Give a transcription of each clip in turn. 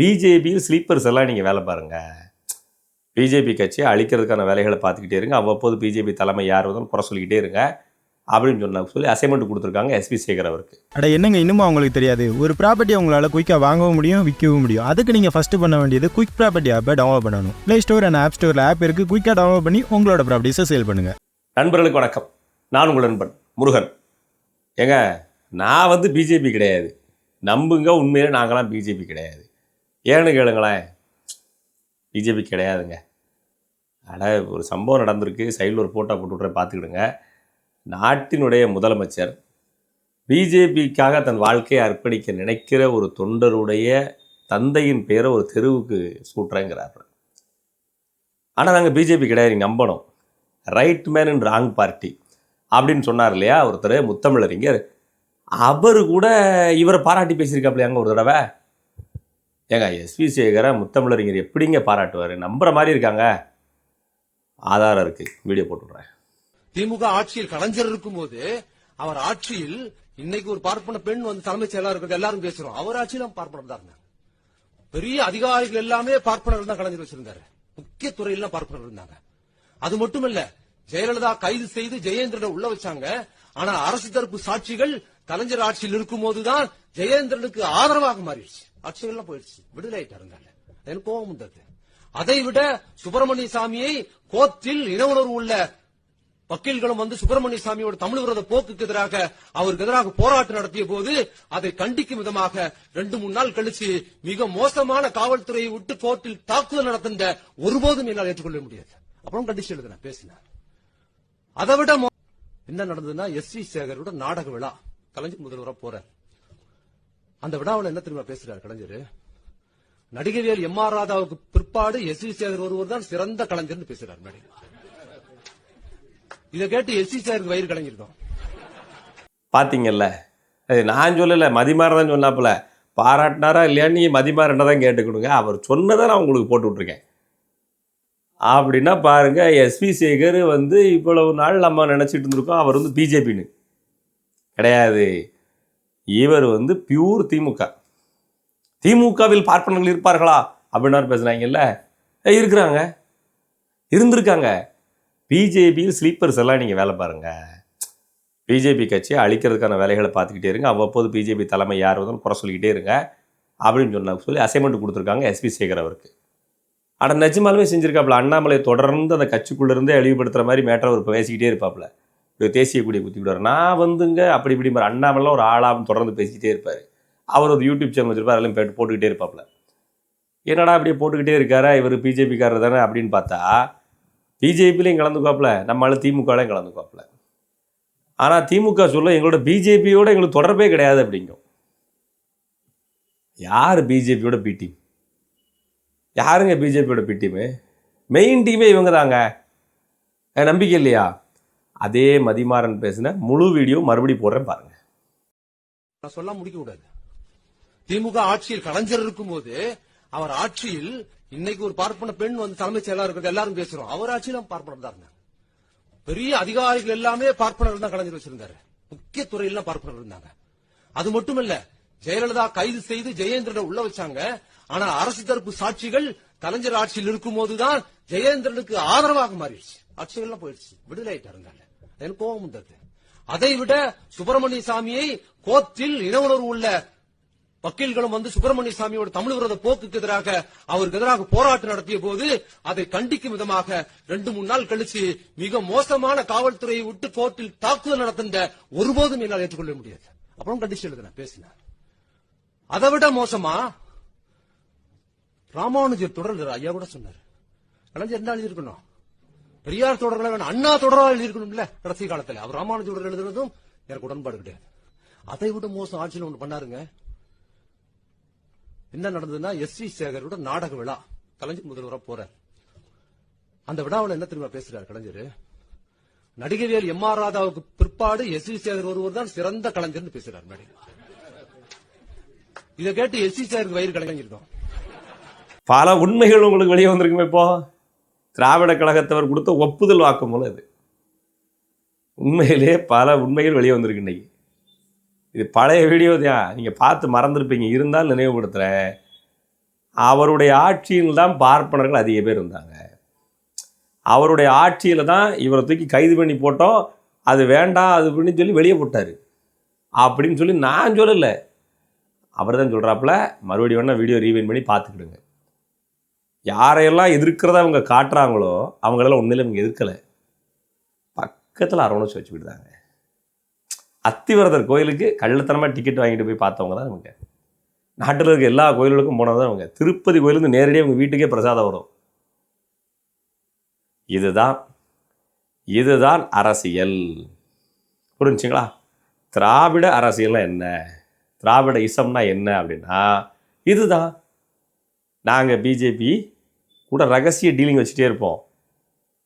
பிஜேபியில் ஸ்லீப்பர்ஸ் எல்லாம் நீங்கள் வேலை பாருங்கள் பிஜேபி கட்சியை அழிக்கிறதுக்கான வேலைகளை பார்த்துக்கிட்டே இருங்க. அவ்வப்போது பிஜேபி தலைமை யார் வந்தாலும் குறை சொல்லிக்கிட்டே இருங்க. அப்படின்னு சொன்ன சொல்லி அசைன்மெண்ட் கொடுத்துருக்காங்க எஸ்பி சேகர் அவருக்கு. அட என்னங்க இன்னும் அவங்களுக்கு தெரியாது? ஒரு ப்ராப்பர்ட்டி உங்களால் குயிக்காக வாங்கவும் முடியும் விற்கவும் முடியும். அதுக்கு நீங்கள் ஃபஸ்ட்டு பண்ண வேண்டியது குயிக் ப்ராப்பர்ட்டி ஆப்பை டவுன்லோட் பண்ணணும். ப்ளே ஸ்டோர் அண்ட் ஆப் ஸ்டோரில் ஆப் இருக்குது குயிக்காக டவுன்லோட் பண்ணி உங்களோட ப்ராப்பர்ட்டிஸை சேல் பண்ணுங்கள் நண்பர்களுக்கு வணக்கம். நான் உங்கள் நண்பன் முருகன். ஏங்க நான் வந்து பிஜேபி கிடையாது. நம்புங்க உண்மையிலே நாங்களாம் பிஜேபி கிடையாது. ஏன்னு கேளுங்களேன். பிஜேபி கிடையாதுங்க. அட ஒரு சம்பவம் நடந்திருக்கு. சைடில் ஒரு ஃபோட்டோ போட்டு விட்றேன் பார்த்துக்கிடுங்க. நாட்டினுடைய முதலமைச்சர் பிஜேபிக்காக தன் வாழ்க்கையை அர்ப்பணிக்க நினைக்கிற ஒரு தொண்டருடைய தந்தையின் பேரை ஒரு தெருவுக்கு சூட்டுறேங்கிறார். ஆனால் நாங்கள் பிஜேபி கிடையாது நீங்கள் நம்பணும். Right man in wrong party அப்படின்னு சொன்னார் இல்லையா ஒருத்தர் முத்தமிழறிஞர். அவர் கூட இவரை பாராட்டி பேசியிருக்காப்லையாங்க ஒரு தடவை? ஏங்க எஸ்வி சேகரை முத்தமிழறிஞர் எப்படிங்க பாராட்டுவார்? நம்புற மாதிரி இருக்காங்க. ஆதாரம் இருக்குது வீடியோ போட்டுவிட்றேன் திமுக ஆட்சியில் கலைஞர் இருக்கும்போது அவர் ஆட்சியில் இன்னைக்கு ஒரு பார்ப்பன பெண் வந்து தலைமைச் செயலாளர் இருக்கிறது எல்லாரும் பேசுறோம். அவர் ஆட்சியிலும் பார்ப்பனர் தான். இருந்தாங்க பெரிய அதிகாரிகள் எல்லாமே பார்ப்பனர்கள் தான் கலைஞர் வச்சிருந்தாரு. முக்கிய துறையெல்லாம் பார்ப்பனர் இருந்தாங்க. அது மட்டுமல்ல ஜெயலலிதா கைது செய்து ஜெயேந்திரனை உள்ள வச்சாங்க. ஆனா அரசு தரப்பு சாட்சிகள் கலைஞர் ஆட்சியில் இருக்கும்போதுதான் ஜெயேந்திரனுக்கு ஆதரவாக மாறிடுச்சு. ஆட்சிகள்லாம் போயிடுச்சு. விடுதலை ஆயிட்டாருங்க எனக்கு கோபம் வந்தது. அதை விட சுப்பிரமணிய சாமியை கோர்ட்டில் இனவுணர்வு உள்ள வக்கீல்களும் வந்து சுப்பிரமணிய சாமியோட தமிழ் விரோத போக்குக்கு எதிராக அவருக்கு எதிராக போராட்டம் நடத்திய போது அதை கண்டிக்கும் விதமாக ரெண்டு மூணு நாள் கழிச்சு மிக மோசமான காவல்துறையை விட்டு கோர்ட்டில் தாக்குதல் நடத்தின ஒருபோதும் என்னால் ஏற்றுக்கொள்ள முடியாது. அப்புறம் கண்டிச்சு எழுதின பேசினார் அதை விட மோ- என்ன நடந்ததுன்னா எஸ் வி சேகரோட நாடக விழா. கலைஞர் முதல்வராக போறார். அந்த விழாவில் என்ன தெரியுமா பேசுறாரு கலைஞர்? நடிகவியல் எம் ஆர் ராதாவுக்கு பிற்பாடு எஸ் வி சேகர் ஒருவர் தான் சிறந்த கலைஞர்னு பேசுறாரு மேடையில். இதை கேட்டு எஸ் சி சேகருக்கு வயிறு கலைஞர் பாத்தீங்கல்ல? அது நான் சொல்லலை மதிமாறன் தான் சொன்னாப்புல. பாராட்டினாரா இல்லையான்னு நீ மதிமாறனை தான் கேட்டுக்கணுங்க அவர் சொன்னதை நான் உங்களுக்கு போட்டு விட்ருக்கேன் அப்படின்னா பாருங்கள் எஸ்வி சேகர் வந்து இவ்வளவு நாள் நம்ம நினச்சிட்டு இருந்திருக்கோம். அவர் வந்து பிஜேபின்னு கிடையாது. இவர் வந்து பியூர் திமுக. திமுகவில் பார்ப்பனர்கள் இருப்பார்களா? அப்படின்னாரு பேசுகிறாங்கல்ல இருக்கிறாங்க. இருந்திருக்காங்க. பிஜேபியில் ஸ்லீப்பர்ஸ் எல்லாம் நீங்கள் வேலை பாருங்கள் பிஜேபி கட்சியை அழிக்கிறதுக்கான வேலைகளை பார்த்துக்கிட்டே இருங்க. அவ்வப்போது பிஜேபி தலைமை யார் வந்தாலும் குறை சொல்லிக்கிட்டே இருங்க. அப்படின்னு சொன்னாங்க சொல்லி அசைன்மெண்ட் கொடுத்துருக்காங்க எஸ்பி சேகர் அவருக்கு. ஆனால் நிஜமாலுமே செஞ்சிருக்காப்புல. அண்ணாமலை தொடர்ந்து அந்த கட்சிக்குள்ளேருந்தே அழிவுபடுத்துகிற மாதிரி மேட்டர் அவர் பேசிக்கிட்டே இருப்பாப்புல. தேசிய கொடியை விடுவார். நான் வந்துங்க அப்படி இப்படி மாதிரி அண்ணாமலாம் ஒரு ஆளாகவும் தொடர்ந்து பேசிக்கிட்டே இருப்பார். அவர் ஒரு யூடியூப் சேனல் வச்சிருப்பார் அதெல்லாம் போட்டு போட்டுக்கிட்டே இருப்பாப்புல. என்னடா அப்படியே போட்டுக்கிட்டே இருக்காரா? இவர் பிஜேபிக்காரர் தானே அப்படின்னு பார்த்தா பிஜேபிலையும் கலந்துக்குவாப்புல. நம்மளால் திமுகலையும் கலந்துக்குவாப்புல. ஆனால் திமுக சொல்ல எங்களோட பிஜேபியோட எங்களுக்கு தொடர்பே கிடையாது அப்படிங்கும். யார் பிஜேபியோட பி டீம்? யாருங்க பிஜேபியோட பி டீமு? மெயின் டீமே இவங்க தாங்க. நம்பிக்கை இல்லையா? அதே மதிமாறன் பேசின முழு வீடியோ மறுபடியும் போடுறேன் பாருங்க. நான் சொல்ல முடிக்க கூடாது திமுக ஆட்சியில் கலைஞர் இருக்கும்போது அவர் ஆட்சியில் இன்னைக்கு ஒரு பார்ப்பன பெண் வந்து தலைமைச் செயலாளர் இருக்கிறது எல்லாரும் பேசுறோம். அவர் ஆட்சியிலும் பார்ப்பனர் தான் இருந்தாங்க. பெரிய அதிகாரிகள் எல்லாமே பார்ப்பனர் தான் கலைஞர் வச்சிருந்தாரு. முக்கிய துறையெல்லாம் பார்ப்பனர் இருந்தாங்க. அது மட்டுமல்ல ஜெயலலிதா கைது செய்து ஜெயேந்திரனை உள்ள வச்சாங்க. ஆனா அரசு தரப்பு சாட்சிகள் கலைஞர் ஆட்சியில் இருக்கும்போதுதான் ஜெயேந்திரனுக்கு ஆதரவாக மாறிடுச்சு. அச்சுகள்லாம் போயிடுச்சு. விடுதலை ஆயிட்டாருங்க எனக்கு கோபம் வந்தது. அதை விட சுப்பிரமணிய சாமியை கோர்ட்டில் உணர்வு உள்ள வக்கீல்களும் வந்து சுப்பிரமணிய சாமியோட தமிழ் விரோத போக்குக்கு எதிராக அவருக்கு எதிராக போராட்டம் நடத்திய போது அதை கண்டிக்கும் விதமாக ரெண்டு மூணு நாள் கழிச்சு மிக மோசமான காவல்துறையை விட்டு கோர்ட்டில் தாக்குதல் நடத்தின ஒருபோதும் என்னால் ஏற்றுக்கொள்ள முடியாது. அப்புறம் கண்டிச்சு எழுதினேன் பேசினார் அதை விட மோசமா? ராமானுஜர் தொடர் ஐயா கூட சொன்னார். கலைஞர் என்ன எழுதியிருக்கணும்? பெரியார் தொடர்கள வேணும் அண்ணா தொடரா எழுதியிருக்கணும்ல கடைசி காலத்துல. அவர் ராமானுஜர் தொடர் எழுதுனதும் எனக்கு உடன்பாடு கிடையாது. அதை விட மோசம் ஆட்சியில் ஒன்று பண்ணாருங்க. என்ன நடந்ததுன்னா எஸ் வி சேகரோட நாடக விழா. கலைஞர் முதல்வராக போறார். அந்த விழாவில் என்ன திரும்ப பேசுறாரு கலைஞர்? நடிகவியல் எம் ஆர் ராதாவுக்கு பிற்பாடு எஸ் வி சேகர் ஒருவர் தான் சிறந்த கலைஞர்னு பேசுறாரு மேடம் இதை கேட்டு எஸ் வி சேகருக்கு வயிறு கலைஞர் பல உண்மைகள் உங்களுக்கு வெளியே வந்திருக்குமே இப்போ. திராவிட கழகத்தவர் கொடுத்த ஒப்புதல் வாக்குமூலம் இது. உண்மையிலே பல உண்மைகள் வெளியே வந்திருக்கு இன்னைக்கு. இது பழைய வீடியோ தான் நீங்கள் பார்த்து மறந்துருப்பீங்க. இருந்தாலும் நினைவுபடுத்துகிறேன் அவருடைய ஆட்சியில் தான் பார்ப்பனர்கள் அதிக பேர் இருந்தாங்க. அவருடைய ஆட்சியில் தான் இவரை தூக்கி கைது பண்ணி போட்டோம். அது வேண்டாம் அது அப்படின்னு சொல்லி வெளியே போட்டார். அப்படின்னு சொல்லி நான் சொல்லலை. அவர் தான் சொல்கிறாப்புல மறுபடியும் வேணால் வீடியோ ரீவைன் பண்ணி பார்த்துக்கிடுங்க. யாரையெல்லாம் எதிர்க்கிறத அவங்க காட்டுறாங்களோ அவங்களெல்லாம் உண்மையில இவங்க எதிர்க்கலை. பக்கத்தில் அரவணைச்சு வச்சுக்கிட்டாங்க அத்திவரதர் கோயிலுக்கு கள்ளத்தனமாக டிக்கெட் வாங்கிட்டு போய் பார்த்தவங்க தான் இவங்க. நாட்டில் இருக்க எல்லா கோயில்களுக்கும் போனது தான் அவங்க திருப்பதி கோயிலுக்கு நேரடியாக அவங்க வீட்டுக்கே பிரசாதம் வரும். இதுதான் இதுதான் அரசியல். புரிஞ்சுங்களா? திராவிட அரசியல்னா என்ன? திராவிட இசம்னா என்ன அப்படின்னா இதுதான். நாங்கள் பிஜேபி கூட ரகசிய டீலிங் வச்சுட்டே இருப்போம்.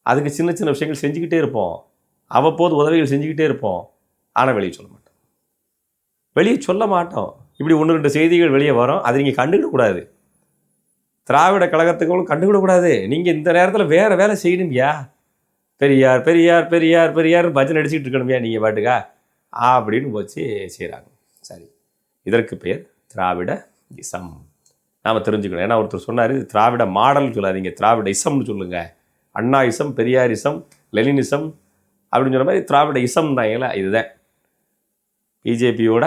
அதுக்கு சின்ன சின்ன விஷயங்கள் செஞ்சுக்கிட்டே இருப்போம். அவ்வப்போது உதவிகள் செஞ்சுக்கிட்டே இருப்போம். ஆனால் வெளியே சொல்ல மாட்டோம். வெளியே சொல்ல மாட்டோம். இப்படி ஒன்று ரெண்டு செய்திகள் வெளியே வரும். அதை நீங்கள் கண்டுக்கிடக்கூடாது திராவிட கழகத்துக்களும் கண்டுக்கிடக்கூடாது நீங்கள் இந்த நேரத்தில் வேறு வேலை செய்யணும்யா. பெரியார் பெரியார் பெரியார் பெரியார் பஜனை அடிச்சுட்டு இருக்கணும்யா நீங்கள் பாட்டுக்கா? அப்படின்னு வச்சு செய்கிறாங்க சரி. இதற்கு பேர் திராவிட இசம். நாம் தெரிஞ்சுக்கணும். ஏன்னா ஒருத்தர் சொன்னார் திராவிட மாடல் சொல்லாதீங்க திராவிட இசம்னு சொல்லுங்கள் Anna ism Periyar ism Leninism அப்படின்னு சொன்ன மாதிரி திராவிட இசம்னாங்களா இதுதான். பிஜேபியோட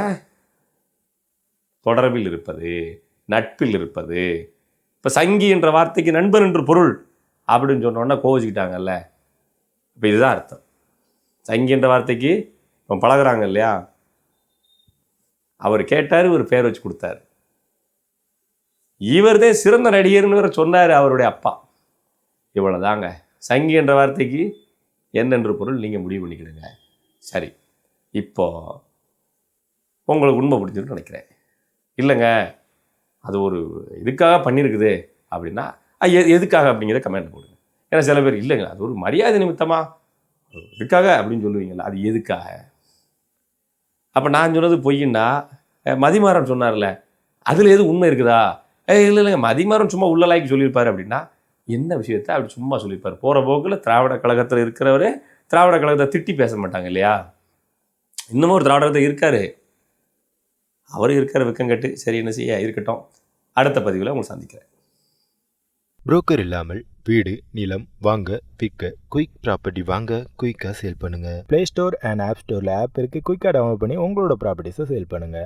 தொடர்பில் இருப்பது நட்பில் இருப்பது. இப்போ சங்கி என்ற வார்த்தைக்கு நண்பன் என்று பொருள் அப்படின்னு சொன்னோன்னா கோவிச்சுக்கிட்டாங்கல்ல. இப்போ இதுதான் அர்த்தம். சங்கி என்ற வார்த்தைக்கு இப்போ பழகுறாங்க இல்லையா? அவர் கேட்டார் ஒரு பேர் வச்சு கொடுத்தாரு. இவர்தே சிறந்த நடிகர்னு வேற சொன்னார் அவருடைய அப்பா. இவ்வளோதாங்க சங்கி என்ற வார்த்தைக்கு என்னென்று பொருள் நீங்கள் முடிவு பண்ணிக்கிடுங்க. சரி. இப்போ உங்களுக்கு உண்மை பிடிச்சிருன்னு நினைக்கிறேன். இல்லைங்க. அது ஒரு இதுக்காக பண்ணியிருக்குது அப்படின்னா எ எதுக்காக அப்படிங்கிறத கமெண்ட் போடுங்க. ஏன்னா சில பேர் இல்லைங்க அது ஒரு மரியாதை நிமித்தமாக இதுக்காக அப்படின்னு சொல்லுவீங்களா அது எதுக்காக? அப்போ நான் சொன்னது பொய்யின்னா மதிமாறன் சொன்னார்ல அதில் எது உண்மை இருக்குதா? இல்லை இல்லைங்க. மதிமாறன் சும்மா உள்ள லாய்க்கு சொல்லியிருப்பாரு அப்படின்னா என்ன விஷயத்த அப்படி சும்மா சொல்லியிருப்பார்? போகிற போக்கில் திராவிட கழகத்தில் இருக்கிறவரே திராவிட கழகத்தை திட்டி பேச மாட்டாங்க இல்லையா? இன்னமும் ஒரு திராவிடத்தை இருக்காரு. அவர் இருக்கார் வெக்கங்கட்டு சரி என்ன செய்ய இருக்கட்டும். அடுத்த பதிவில் உங்களை சந்திக்கிறேன். புரோக்கர் இல்லாமல் வீடு நிலம் வாங்க விற்க குயிக் ப்ராப்பர்ட்டி வாங்க குயிக்காக சேல் பண்ணுங்க. ப்ளே ஸ்டோர் அண்ட் ஆப் ஸ்டோரில் ஆப் இருக்குது குயிக்காக டவுன்லோட் பண்ணி உங்களோட ப்ராப்பர்ட்டிஸை சேல் பண்ணுங்கள்